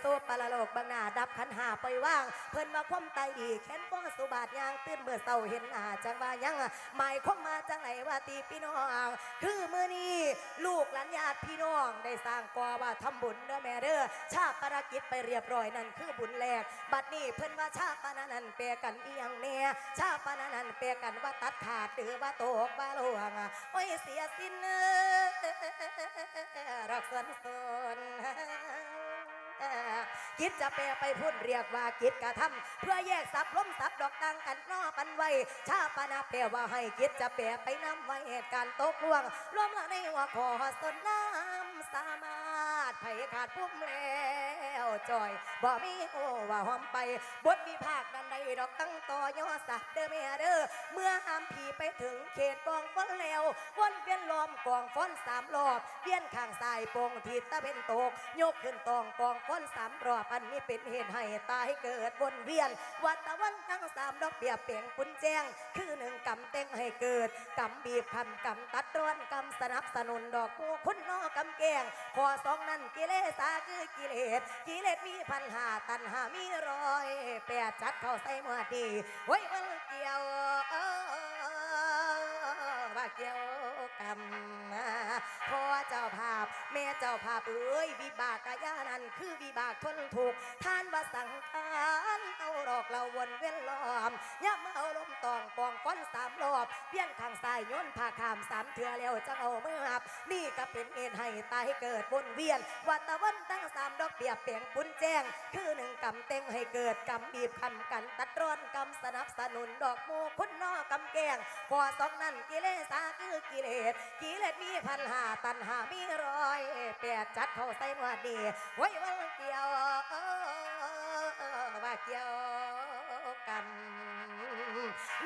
โซปาละโลกบางหน้าดับขันหาไปว่าง เพิ่นมาคว่ำไตดีแค้นฟ้อสุบาทยางตื่นเมื่อเศร้าเห็นหน้าจังว่ายังหมายความมาจังไหนว่าตีพี่น้อง คือมื้อนี้ลูกหลานญาติพี่น้องได้สร้างก่อว่าทำบุญเด้อแม่เด้อชาปนกิจไปเรียบร้อยนั่นคือบุญแรก บัดนี้เพิ่นว่าชาปนนันเปรกันเอียงแน่ชาปนนันเปรกันว่าตัดขาดหรือว่าโตกว่าหลวงโอ้ยเสียสิ้นเอ้อรักสนสน คิดจะแปลไปพุ่นเรียกว่ากิจกระทำเพื่อแยกสับล้มสับดอกดังกันนอปันไว้ ชาปนาแปลว่าให้คิดจะแปลไปนำไว้เหตุการณ์ตกล่วงรวมละในหัวขอสนน้ำสามารถไผขาดพุ่มแล้ว จอยบ่มีโอว่าหอมไปบทมีภาคนั้นใดดอกตั้งต่อย่อสักเด้อแม่เด้อเมื่อหามผีไปถึงเขตกองฟ้อนแล้ววนเวียนล้อมกองฟ้อนสามรอบเวียนข้างซ้ายโปงทิศตะเป็นตกยกขึ้นตองกองฟ้อนสามรอบอันนี้เป็นเหตุให้ตายเกิดวนเวียนวัดตะวันทั้งสามดอกเบี้ยเปลี่ยงปุนแจ้งคือหนึ่งกำเต้งให้เกิดกำบีบคำกำตัดร้อนกำสนับสนุนดอกกูคุณนอกำแกงขอสองนั้นกิเลสาคือกิเลสกิเลสมีพันหาตันหามีรอยแปดจัดเข้าใส่เมื่อดีไว้วันเกี่ยวว่าเกี่ยวกรรมพ่อเจ้าภาพ แม่เจ้าภาพเอ้ยวิบากกายานั้นคือวิบากทนถูกท่านว่าสังขาร หลอกเราวนเวียนล้อมย่ำเอาลมตองปองก้อนสามรอบเพี้ยนข้างซ้ายย้นผ่าขามสามเถื่อแล้วจะเอาเมื่อหับนี่ก็เป็นเอ็นให้ตายเกิดวนเวียนวัตะวันตั้งสามดอกเปียบเปลี่ยงปุนแจ้ง คือหนึ่งกำเต็งให้เกิดกำบีบคันกันตัดร้อนกำสนับสนุนดอกโมคุณนอกำแกงพอสองนั้นกิเลสาคือกิเลสกิเลสมีพันหาตันหามีรอยแปดจัดเข้าใส่มาดีไว้วันเกี่ยว เกี่ยวกัน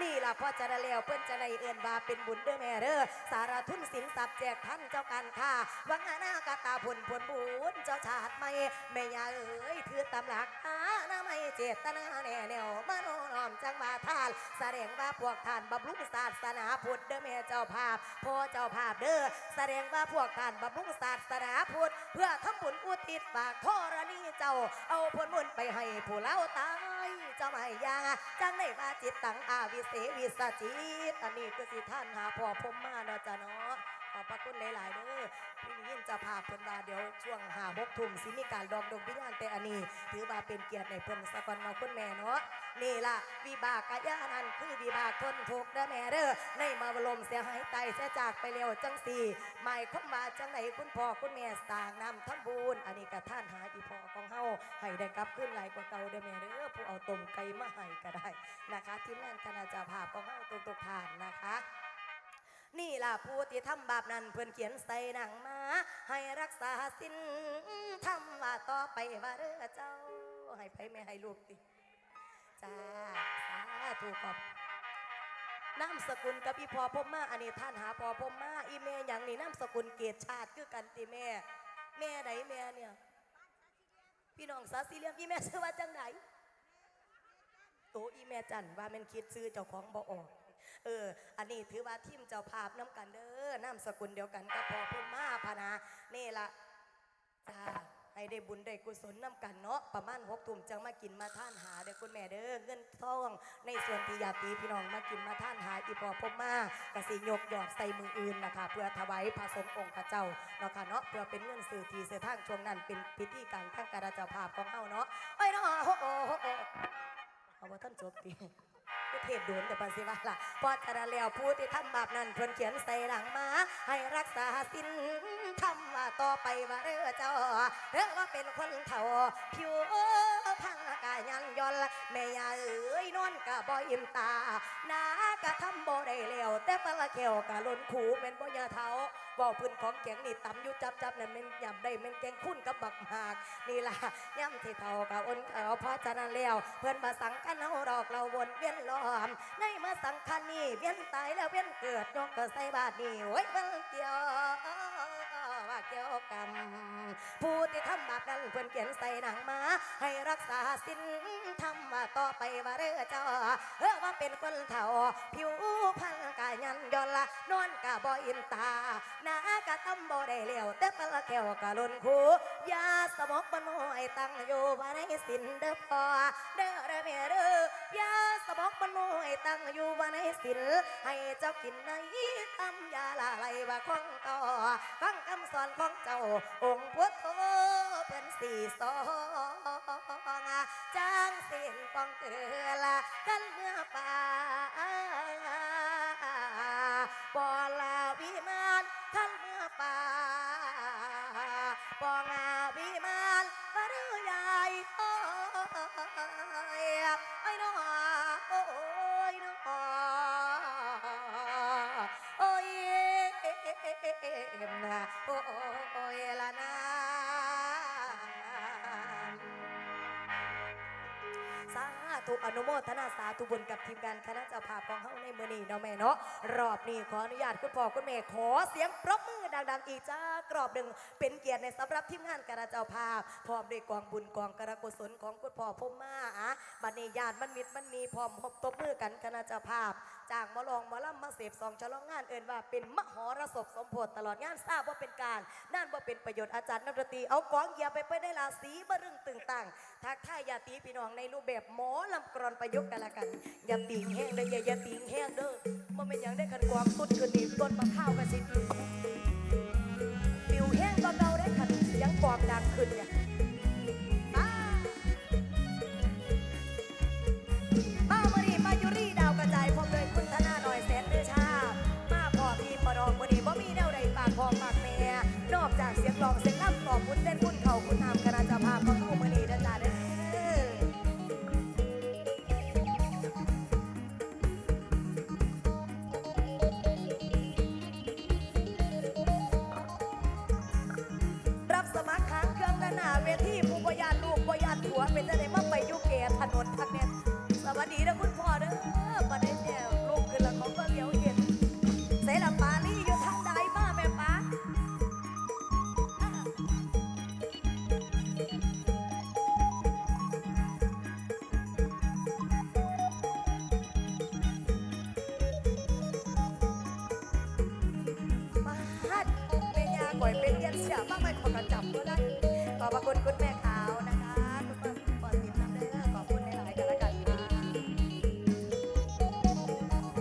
นี่ล่ะพ่อจะได้แล้วเพื่อนจะได้เอื่นบาเป็นบุญเด้อแม่เด้อสารทุนสินทรัพย์แจกท่านเจ้ากันค่ะวังหน้ากาตาผลผลบุญเจ้าชาติไม่แม่ยาเอ๋ยถือตำหลักค่ะ ไม่เจตนาแน่แนวมโนน้อมจังว่าทานแสดงว่าพวกท่านบำรุงศาสนาพุทธเด้อแม่เจ้าภาพพ่อเจ้าภาพเด้อแสดงว่าพวกท่านบำรุงศาสนาพุทธเพื่อทำบุญอุทิศฝากทรณีเจ้า เอาผลบุญไปให้ผู้เล่าตายเจ้าไม่ยาจังได้ว่าจิตตังอาวิเศวิสจิต อันนี้คือสิท่านหาพ่อผมมาเนาะจ้ะเนาะ อบพระคุณหลายๆเด้อพี่ยินจะพาเพิ่นว่าเดี๋ยวช่วงหาหกทุ่มสิมีการดองดงพิญาณแต่อันนี้ ถือว่าเป็นเกียรติในเพิ่นสะกอนเนาคุณแม่เนาะนี่ล่ะวิบากกายานั้นคือวิบากทนทุกข์เด้อแม่เด้อในมาบรมเสียหายไตเสียจากไปแล้วจังสี่หมายความว่าจังไหนคุณพ่อคุณแม่สร้างนำทำบุญอันนี้ก็ท่านหาอีพ่อของเฮาให้ได้กลับขึ้นหลายกว่าเก่าเด้อแม่เด้อผู้เอาต้มไก่มาให้ก็ได้นะคะทีมงานคณะเจ้าภาพของเฮาตุกๆทานนะคะ นี่ล่ะผู้ที่ทำบาปนั้นเพื่อนเขียนใส่หนังมา ให้รักษาสินทำว่าต่อไปว่าเด้อเจ้า ให้ไปไม่ให้ลูกติจ้าสาธุขอบนามสกุลกับพี่พอพมมาอันนี้ท่านหาพอพมมาอีเมอย่างนี้นามสกุลเกียรติชาติคือกันติแม่ แม่ไหนแม่เนี่ยพี่น้องสาสีเลียมอีแม่ชื่อว่าจังไหนโตอีแม่จันว่ามันคิดซื้อเจ้าของบ่ออก เออ อันนี้ถือว่าทีมเจ้าภาพน้ำกันเด้อนามสกุลเดียวกันกับพอพุ่มมาพนานี่ละจ้าให้ได้บุญได้กุศลน้ำกันเนาะประมาณหกทุ่มจังมากินมาท่านหาเด้อคุณแม่เด้อเงินทอง ในส่วนที่ญาติพี่น้องมากินมาท่านหาอีพอพุ่มมากสิยกยอดใส่มืออื่นนะคะเพื่อถวายพระสงฆ์องค์พระเจ้าเนาะค่ะเนาะเพื่อเป็นเงินสื่อทีเสือทางช่วงนั้นเป็นพิธีการทางการเจ้าภาพของเฮาเนาะไอ้ยเนาะโอ้โหโอ้โหเอาว่าท่านจบตี เทศโดนแต่ปาสิว่าล่ะพอจะแล้วผู้ที่ทำบาปนั้นเพิ่นเขียนใส่หลังมา ให้รักษาสินทำว่าต่อไปว่าเด้อเจ้าเด้อว่าเป็นคนเฒ่าผิวพังกายยันยนแม่ยาเอ้ยนอนกะบ่อิ่มตาหนากะทำบ่ได้แล้วแต่ปลาแก้วกะล้นขู่เป็นบ่ยาเฒ่า บ่พื้นของแกงนี่ตำอยู่จับจับนั่นม่นยำได้ม่นแกงคุ้นกับบักหากนี่ล่ะย่ำที่เท่ากับอ้นเขาเพราะฉะนั้นแล้วเพื่อนมาสังกันเอาดอกเราวนเวียนล้อมในมาสังคันนี่เวียนตายแล้วเวียนเกิดยกกระใส่บาทนี่โอ้ยมันเกี่ยวว่าเกี่ยวกรรมผู้ที่ทำบาปนั้นเพิ่อนเขียนใส่หนังมา ให้รักษาสินทำมาต่อไปว่าเด้อเจ้าเออว่าเป็นคนเฒ่าผิวพรรณ ยันยอนละนอนกะบ่อินตาหน้ากะตำบ่ได้เลี้ยวแต่ปลาแก้วกะล้นคูยาสมองบ่น้อยตั้งอยู่ว่าในสินเด้อพ่อเด้อเด้อแม่เด้อยาสมองบ่น้อยตั้งอยู่ว่าในสินให้เจ้ากินในตำยาละลายว่าของต่อฟังคำสอนของเจ้าองค์พุทโธเพิ่นสี่สองจ้างสินป้องเกือละกันเมื่อป่า ธุอนุโมทนาสาธุบุญกับทีมงานคณะเจ้าภาพของเฮาในมือนี้เนาะแม่เนาะรอบนี้ขออนุญาตคุณพ่อคุณแม่ขอเสียงปรบมือดังๆอีกจ้ากรอบหนึ่งเป็นเกียรติในสำหรับทีมงานคณะเจ้าภาพพร้อมด้วยกองบุญกองกระกุศลของคุณพ่อพมมาอะบัดนี้ญาติมันมิตรมันมีพร้อมพบตบมือกันคณะเจ้าภาพ จ้างมาลองมาล่ำมาเสพสองฉลองงานเอินว่าเป็นมหรสพสมโพธตลอดงานทราบว่าเป็นการนั่นว่าเป็นประโยชน์อาจารย์นักดนตรีเอากองเหยียบไปไปได้ลาสีบรึงตึงต่างทักทายญาติพี่น้องในรูปแบบหมอลำกรอนประยุกต์กันละกันอย่าปีงแห้งเด้อย่าอย่าปีงแห้งเด้อมันเป็นอย่างได้ขันกวางสุดขึ้นนี่ต้นมะพร้าวกันสิปิวปิวแห้งก็เกาได้ขันเสียงกวางดังขึ้นเนี่ย อกจากเสียงร้อง กระจับก็ได้ขอบพระคุณคุณแม่ขาวนะคะคุณป้าคุณปอสินน้ำเด้อขอบคุณในหลายกันแล้วกันค่ะ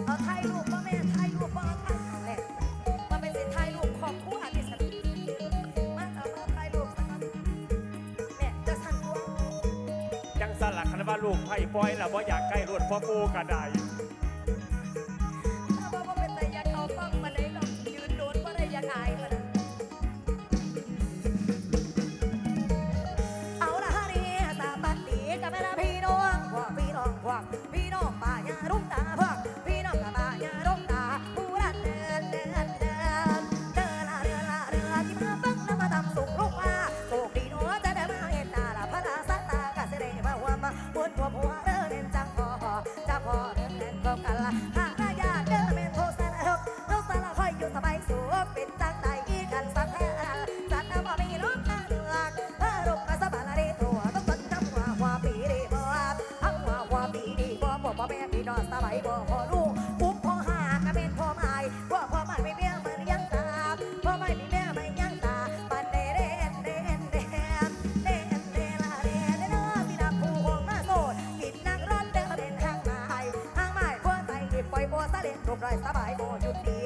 เอาถ่ายรูปป่ะแม่ถ่ายรูปป่อาถ่ายเอาแหละมาเป็นสิถ่ายรูปของคู่อาทิตย์สันมาเอามาถ่ายรูปสักครับแม่จะสั่นตัวจังสลักคันว่าลูกไผ่ปล่อยแล้วว่าอยากใกล้รวดพ่อกูกระได เล่นรู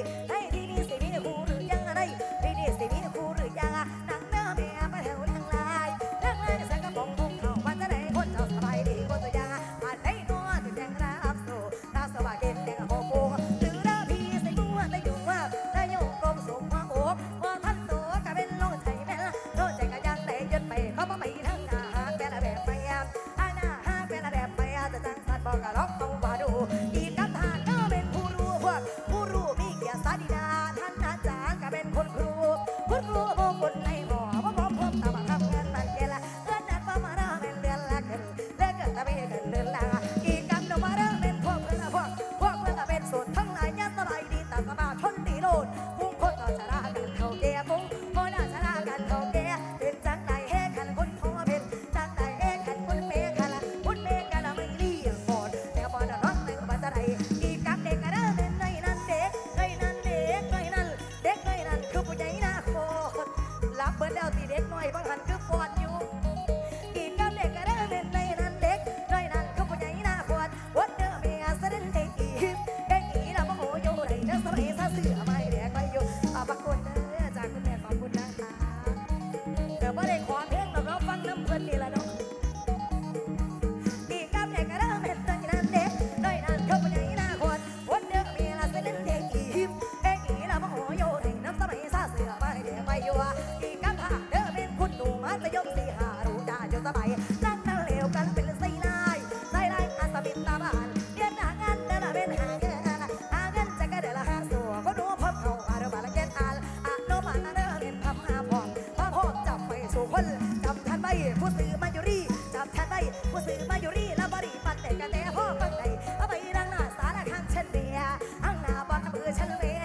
สู่คนจำทันไหมผู้ซื้อมาอยู่รีจำทันไหมผู้ซื้อมาอยู่รีแล้วบริปันแต่กันแต่พ่อปังใดเอาไปดังหน้าสารข้างเช่นเมียห้างหน้าบอลมือฉันเมีย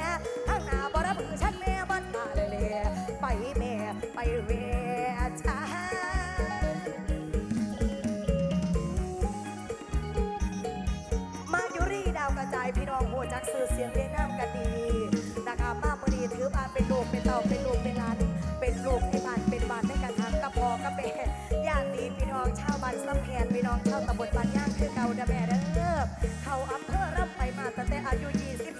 ห้างหน้าบอลมือฉันเมียบอลมาเลยเลยไปแม่ไปเวียช้ามายุรีดาวกระจายพี่น้องหัวจักสื่อเสียงเพลงน้ำกันดีนะครับมามือดีถือมาเป็น ตำบลบ้านย่างคือเก่าเดอแม่เด้อเข้าอำเภอรับไปมาตั้งแต่อายุ20